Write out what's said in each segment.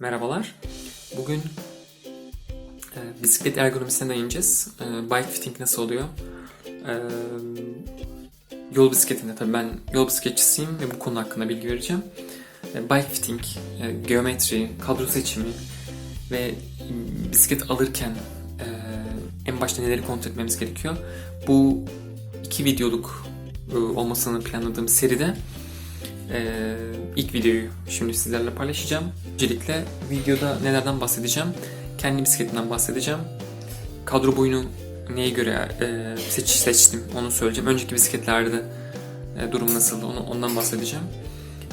Merhabalar. Bugün e, bisiklet ergonomisine değineceğiz. E, bike fitting nasıl oluyor? E, yol bisikletinde tabii ben yol bisikletçisiyim ve bu konu hakkında bilgi vereceğim. E, bike fitting, e, geometri, kadro seçimi ve bisiklet alırken e, en başta neleri kontrol etmemiz gerekiyor? Bu iki videoluk e, olmasını planladığım seride ee, ilk videoyu şimdi sizlerle paylaşacağım. Öncelikle videoda nelerden bahsedeceğim? Kendi bisikletimden bahsedeceğim. Kadro boyunu neye göre e, seç, seçtim onu söyleyeceğim. Önceki bisikletlerde e, durum nasıldı onu, ondan bahsedeceğim.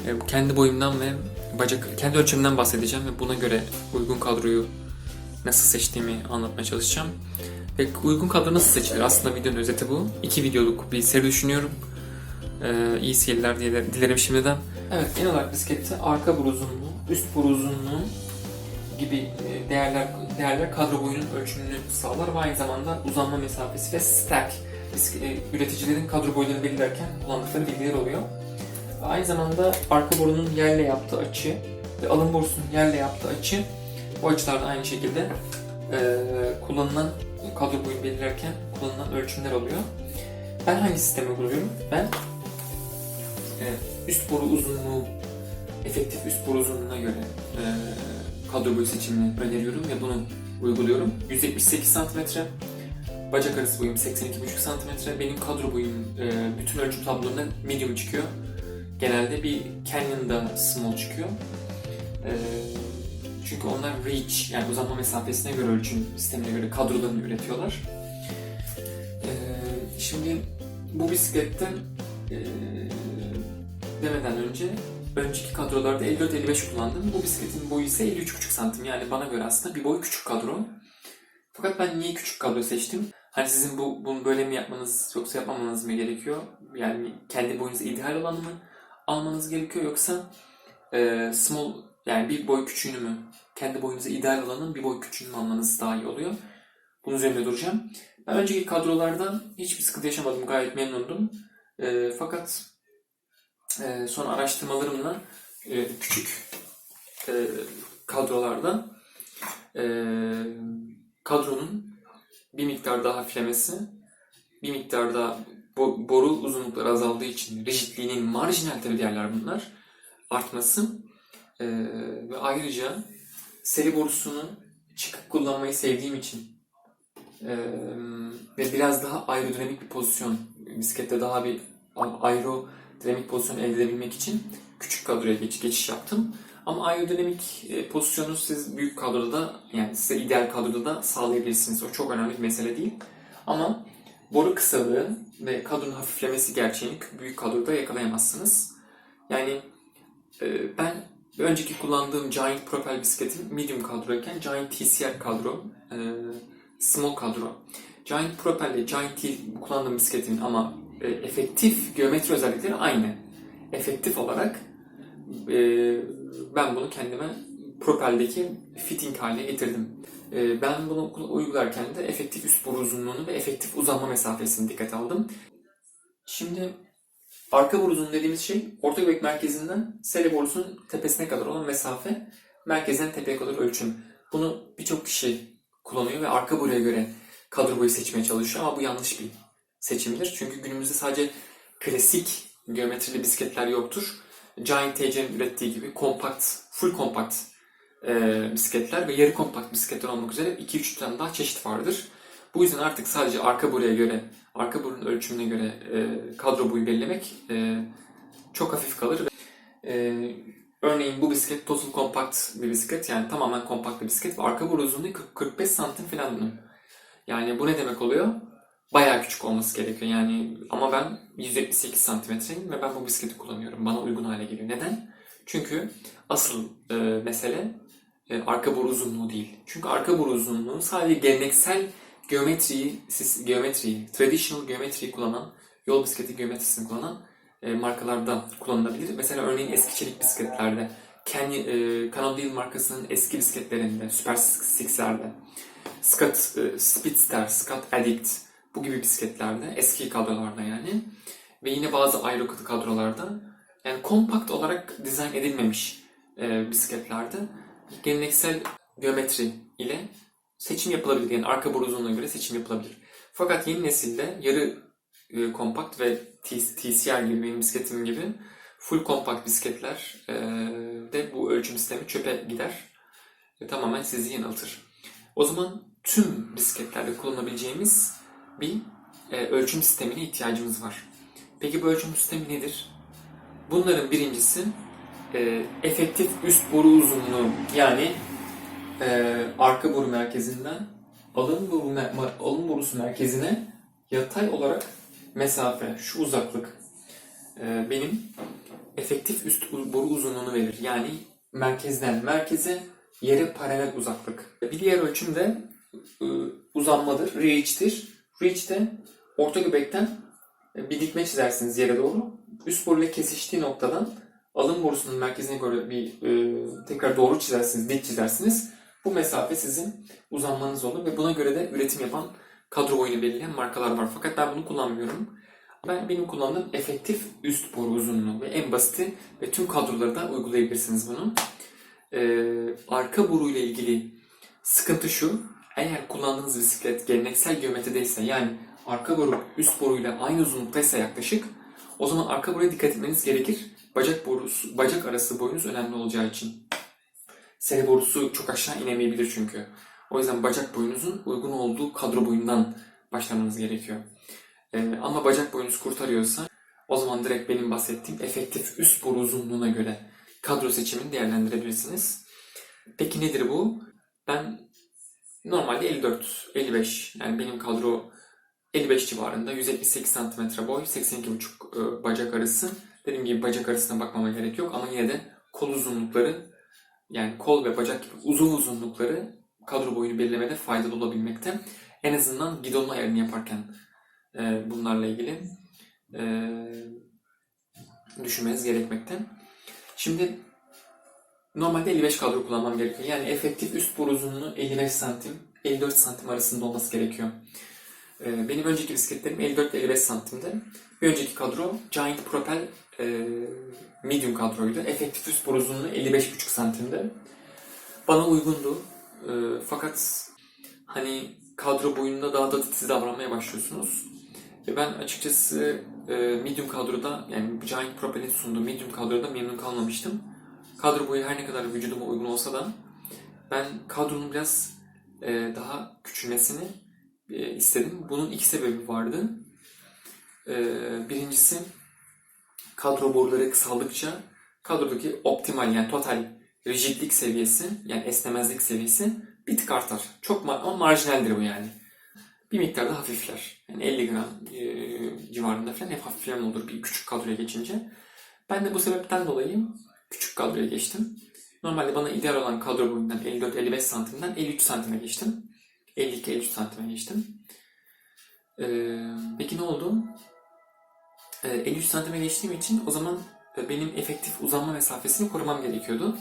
E, kendi boyumdan ve bacak kendi ölçümden bahsedeceğim ve buna göre uygun kadroyu nasıl seçtiğimi anlatmaya çalışacağım. Ve uygun kadro nasıl seçilir? Aslında videonun özeti bu. İki videoluk bir seri düşünüyorum. Ee, iyi seyirler diye dilerim şimdiden. Evet, genel olarak bisiklette arka bur uzunluğu, üst bur uzunluğu gibi e, değerler değerler kadro boyunun ölçümünü sağlar ve aynı zamanda uzanma mesafesi ve stack e, üreticilerin kadro boylarını belirlerken kullandıkları bilgiler oluyor. Aynı zamanda arka borunun yerle yaptığı açı ve alın borusunun yerle yaptığı açı bu açılar da aynı şekilde e, kullanılan kadro boyunu belirlerken kullanılan ölçümler oluyor. Ben hangi sistemi uyguluyorum? Ben e, üst boru uzunluğu, efektif üst boru uzunluğuna göre e, kadro boyu seçimini öneriyorum ve bunu uyguluyorum. 178 cm, bacak arası boyum 82,5 cm, benim kadro boyum e, bütün ölçüm tablolarında medium çıkıyor. Genelde bir Canyon'da small çıkıyor. E, çünkü onlar reach yani uzanma mesafesine göre ölçüm sistemine göre kadrolarını üretiyorlar. E, şimdi bu bisikletten e, demeden önce önceki kadrolarda 54-55 kullandım. Bu bisikletin boyu ise 53,5 santim. Yani bana göre aslında bir boy küçük kadro. Fakat ben niye küçük kadro seçtim? Hani sizin bu bunu böyle mi yapmanız yoksa yapmamanız mı gerekiyor? Yani kendi boyunuza ideal olanı mı almanız gerekiyor yoksa e, small yani bir boy küçüğünü mü kendi boyunuza ideal olanın bir boy küçüğünü mü almanız daha iyi oluyor? Bunun üzerinde duracağım. Ben önceki kadrolardan hiçbir sıkıntı yaşamadım. Gayet memnundum. E, fakat e, son araştırmalarımla e, küçük e, kadrolarda e, kadronun bir miktar daha hafiflemesi, bir miktar daha bo- boru uzunlukları azaldığı için rigidliğinin marjinal tabi değerler bunlar artması e, ve ayrıca seri borusunu çıkıp kullanmayı sevdiğim için e, ve biraz daha aerodinamik bir pozisyon bisiklette daha bir aero dinamik pozisyon elde edebilmek için küçük kadroya geç, geçiş yaptım. Ama aerodinamik e, pozisyonu siz büyük kadroda da yani size ideal kadroda da sağlayabilirsiniz. O çok önemli bir mesele değil. Ama boru kısalığı ve kadronun hafiflemesi gerçeğini büyük kadroda yakalayamazsınız. Yani e, ben önceki kullandığım Giant Propel bisikletim medium kadroyken Giant TCR kadro, e, small kadro. Giant Propel ile Giant T kullandığım bisikletimin ama e, efektif geometri özellikleri aynı. Efektif olarak e, ben bunu kendime Propel'deki fitting haline getirdim. E, ben bunu uygularken de efektif üst boru uzunluğunu ve efektif uzanma mesafesini dikkat aldım. Şimdi arka boru uzunluğu dediğimiz şey orta göbek merkezinden sele borusunun tepesine kadar olan mesafe merkezden tepeye kadar ölçüm. Bunu birçok kişi kullanıyor ve arka boruya göre kadro boyu seçmeye çalışıyor ama bu yanlış bir seçimdir. Çünkü günümüzde sadece klasik geometrili bisikletler yoktur. Giant TC'nin ürettiği gibi kompakt, full kompakt e, bisikletler ve yarı kompakt bisikletler olmak üzere 2-3 tane daha çeşit vardır. Bu yüzden artık sadece arka boruya göre, arka borunun ölçümüne göre e, kadro boyu belirlemek e, çok hafif kalır. E, örneğin bu bisiklet total kompakt bir bisiklet yani tamamen kompakt bir bisiklet ve arka boru uzunluğu 40-45 santim falan bunun. Yani bu ne demek oluyor? Bayağı küçük olması gerekiyor. Yani ama ben 178 santimetreyim ve ben bu bisikleti kullanıyorum. Bana uygun hale geliyor. Neden? Çünkü asıl e, mesele e, arka boru uzunluğu değil. Çünkü arka boru uzunluğu sadece geleneksel geometriyi, siz, geometriyi, traditional geometriyi kullanan, yol bisikleti geometrisini kullanan e, markalarda kullanılabilir. Mesela örneğin eski çelik bisikletlerde, Canyon, e, Cannondale markasının eski bisikletlerinde, Super Six'lerde, Scott e, Speedster, Scott Addict, bu gibi bisikletlerde, eski kadrolarda yani ve yine bazı aero kadrolarda yani kompakt olarak dizayn edilmemiş e, bisikletlerde geleneksel geometri ile seçim yapılabilir. Yani arka boru uzunluğuna göre seçim yapılabilir. Fakat yeni nesilde yarı e, kompakt ve TCR gibi benim bisikletim gibi full kompakt bisikletler e, de bu ölçüm sistemi çöpe gider. Ve tamamen sizi yanıltır. O zaman tüm bisikletlerde kullanabileceğimiz bir e, ölçüm sistemine ihtiyacımız var. Peki bu ölçüm sistemi nedir? Bunların birincisi e, efektif üst boru uzunluğu yani e, arka boru merkezinden alın boru alın borusu merkezine yatay olarak mesafe, şu uzaklık e, benim efektif üst boru uzunluğunu verir. Yani merkezden merkeze yere paralel uzaklık. Bir diğer ölçüm de e, uzanmadır, reach'tir. Reach de orta göbekten e, bir dikme çizersiniz yere doğru. Üst boru ile kesiştiği noktadan alın borusunun merkezine göre bir e, tekrar doğru çizersiniz, dik çizersiniz. Bu mesafe sizin uzanmanız olur ve buna göre de üretim yapan kadro boyunu belirleyen markalar var. Fakat ben bunu kullanmıyorum. Ben benim kullandığım efektif üst boru uzunluğu ve en basiti ve tüm kadroları da uygulayabilirsiniz bunu. Ee, arka boru ile ilgili sıkıntı şu. Eğer kullandığınız bisiklet geleneksel geometrideyse yani arka boru üst boruyla aynı uzunluktaysa yaklaşık o zaman arka boruya dikkat etmeniz gerekir. Bacak borusu, bacak arası boyunuz önemli olacağı için. Seri borusu çok aşağı inemeyebilir çünkü. O yüzden bacak boyunuzun uygun olduğu kadro boyundan başlamanız gerekiyor. Ee, ama bacak boyunuz kurtarıyorsa o zaman direkt benim bahsettiğim efektif üst boru uzunluğuna göre kadro seçimini değerlendirebilirsiniz. Peki nedir bu? Ben normalde 54, 55 yani benim kadro 55 civarında 178 cm boy, 82,5 e, bacak arası. Dediğim gibi bacak arasına bakmama gerek yok ama yine de kol uzunlukları yani kol ve bacak gibi uzun uzunlukları kadro boyunu belirlemede faydalı olabilmekte. En azından gidonun ayarını yaparken e, bunlarla ilgili e, düşünmeniz gerekmekte. Şimdi normalde 55 kadro kullanmam gerekiyor. Yani efektif üst boru uzunluğu 55 santim, 54 santim arasında olması gerekiyor. E, benim önceki bisikletlerim 54 55 santimde. Bir önceki kadro Giant Propel e, medium kadroydu. Efektif üst boru uzunluğu 55,5 santimde. Bana uygundu. E, fakat hani kadro boyunda daha da titiz davranmaya başlıyorsunuz. Ve ben açıkçası e, medium kadroda yani Giant Propel'in sunduğu medium kadroda memnun kalmamıştım. Kadro boyu her ne kadar vücuduma uygun olsa da ben kadronun biraz e, daha küçülmesini e, istedim. Bunun iki sebebi vardı. E, birincisi kadro boruları kısaldıkça kadrodaki optimal yani total rigidlik seviyesi yani esnemezlik seviyesi bir tık artar. Çok ma- ama marjinaldir bu yani. Bir miktar da hafifler. Yani 50 gram e, civarında falan hep hafifleme olur bir küçük kadroya geçince. Ben de bu sebepten dolayı küçük kadroya geçtim. Normalde bana ideal olan kadro boyundan 54-55 santimden 53 santime geçtim. 52-53 santime geçtim. Ee, peki ne oldu? Ee, 53 santime geçtiğim için o zaman e, benim efektif uzanma mesafesini korumam gerekiyordu.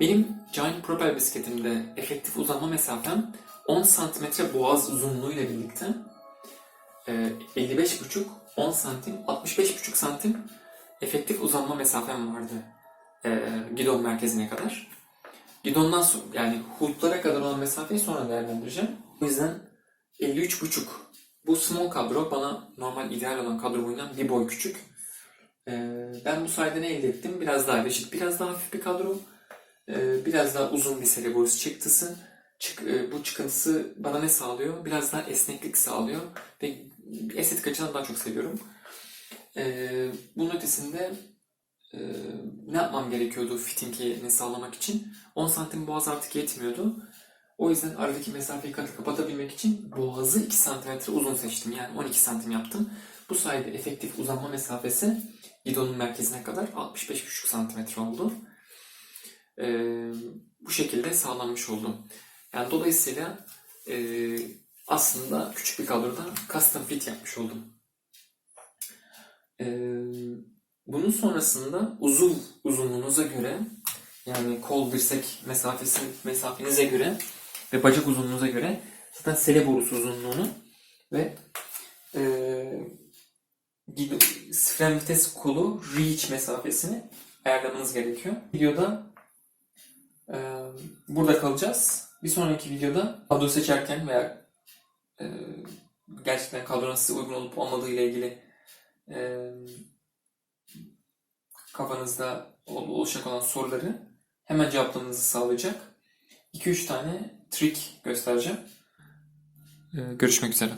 Benim Giant Propel bisikletimde efektif uzanma mesafem 10 santimetre boğaz uzunluğu ile birlikte e, 55,5 10 santim 65,5 santim efektif uzanma mesafem vardı e, gidon merkezine kadar. Gidondan sonra yani hultlara kadar olan mesafeyi sonra değerlendireceğim. O yüzden 53,5 bu small kadro bana normal ideal olan kadro boyundan bir boy küçük. E, ben bu sayede ne elde ettim? Biraz daha rigid, biraz daha hafif bir kadro. E, biraz daha uzun bir seri borusu çıktısı. Çık, e, bu çıkıntısı bana ne sağlıyor? Biraz daha esneklik sağlıyor. Ve estetik açıdan daha çok seviyorum. E, bunun ötesinde e, ne yapmam gerekiyordu fittingini sağlamak için? 10 santim boğaz artık yetmiyordu. O yüzden aradaki mesafeyi kat- kapatabilmek için boğazı 2 santimetre uzun seçtim. Yani 12 santim yaptım. Bu sayede efektif uzanma mesafesi gidonun merkezine kadar 65,5 santimetre oldu. E, bu şekilde sağlanmış oldu. Yani dolayısıyla e, aslında küçük bir kadroda custom fit yapmış oldum. E, bunun sonrasında uzuv uzunluğunuza göre yani kol dirsek mesafesi mesafenize göre ve bacak uzunluğunuza göre zaten sele borusu uzunluğunu ve e, fren vites kolu reach mesafesini ayarlamanız gerekiyor. Videoda Ee, burada kalacağız. Bir sonraki videoda kadro seçerken veya e, gerçekten kadronun size uygun olup olmadığı ile ilgili e, kafanızda ol- oluşacak olan soruları hemen cevaplamanızı sağlayacak 2-3 tane trik göstereceğim. Ee, görüşmek üzere.